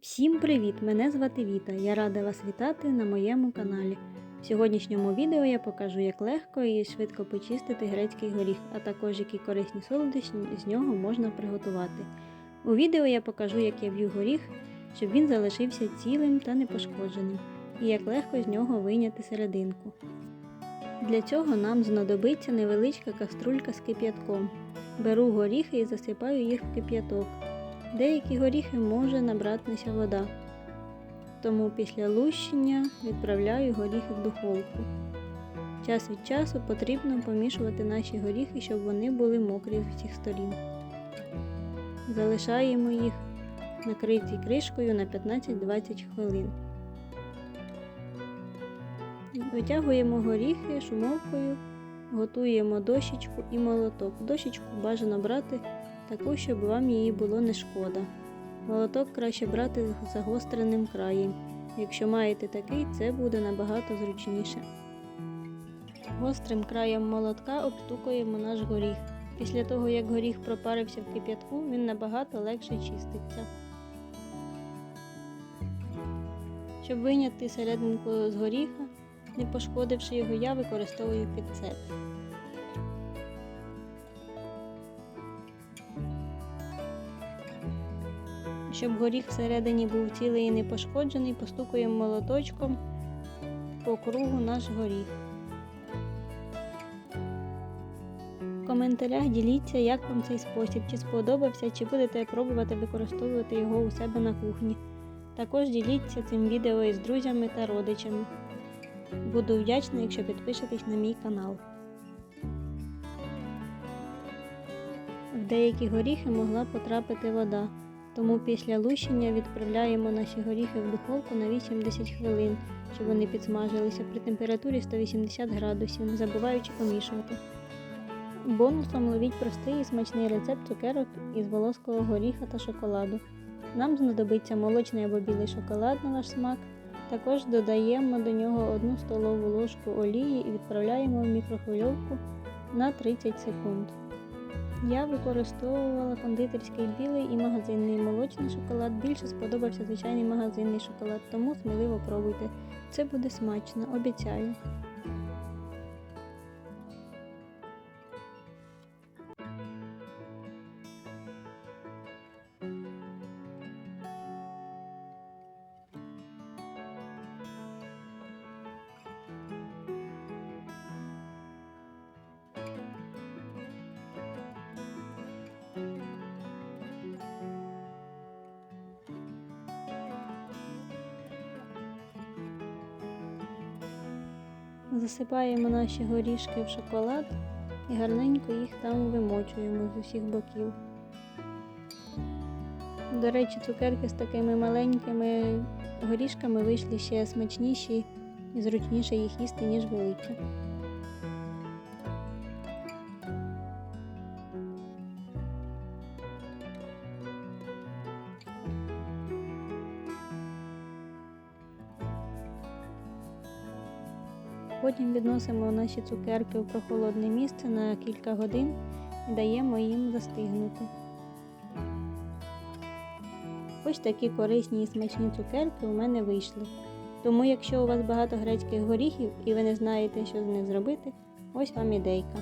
Всім привіт! Мене звати Віта. Я рада вас вітати на моєму каналі. В сьогоднішньому відео я покажу, як легко і швидко почистити грецький горіх, а також які корисні солодощі з нього можна приготувати. У відео я покажу, як я б'ю горіх, щоб він залишився цілим та непошкодженим, і як легко з нього вийняти серединку. Для цього нам знадобиться невеличка каструлька з кип'ятком. Беру горіхи і засипаю їх в кип'яток. Деякі горіхи може набратися вода, тому після лущення відправляю горіхи в духовку. Час від часу потрібно помішувати наші горіхи, щоб вони були мокрі з усіх сторін. Залишаємо їх накриті кришкою на 15-20 хвилин. Витягуємо горіхи шумовкою, готуємо дощечку і молоток. Дощечку бажано брати таку, щоб вам її було не шкода. Молоток краще брати з загостреним краєм. Якщо маєте такий, це буде набагато зручніше. Гострим краєм молотка обстукуємо наш горіх. Після того, як горіх пропарився в кип'ятку, він набагато легше чиститься. Щоб вийняти серединку з горіха, не пошкодивши його, я використовую пінцет. Щоб горіх всередині був цілий і не пошкоджений, постукуємо молоточком по кругу наш горіх. В коментарях діліться, як вам цей спосіб, чи сподобався, чи будете пробувати використовувати його у себе на кухні. Також діліться цим відео із друзями та родичами. Буду вдячна, якщо підпишетесь на мій канал. В деякі горіхи могла потрапити вода. Тому після лущення відправляємо наші горіхи в духовку на 80 хвилин, щоб вони підсмажилися при температурі 180 градусів, не забуваючи помішувати. Бонусом ловіть простий і смачний рецепт цукерок із волоського горіха та шоколаду. Нам знадобиться молочний або білий шоколад на ваш смак. Також додаємо до нього 1 столову ложку олії і відправляємо в мікрохвильовку на 30 секунд. Я використовувала кондитерський білий і магазинний молочний шоколад. Більше сподобався звичайний магазинний шоколад, тому сміливо пробуйте. Це буде смачно, обіцяю. Засипаємо наші горішки в шоколад і гарненько їх там вимочуємо з усіх боків. До речі, цукерки з такими маленькими горішками вийшли ще смачніші і зручніше їх їсти, ніж великі. Потім відносимо наші цукерки в прохолодне місце на кілька годин і даємо їм застигнути. Ось такі корисні і смачні цукерки у мене вийшли. Тому, якщо у вас багато грецьких горіхів і ви не знаєте, що з них зробити, ось вам ідейка.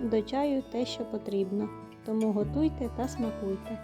До чаю те, що потрібно, тому готуйте та смакуйте.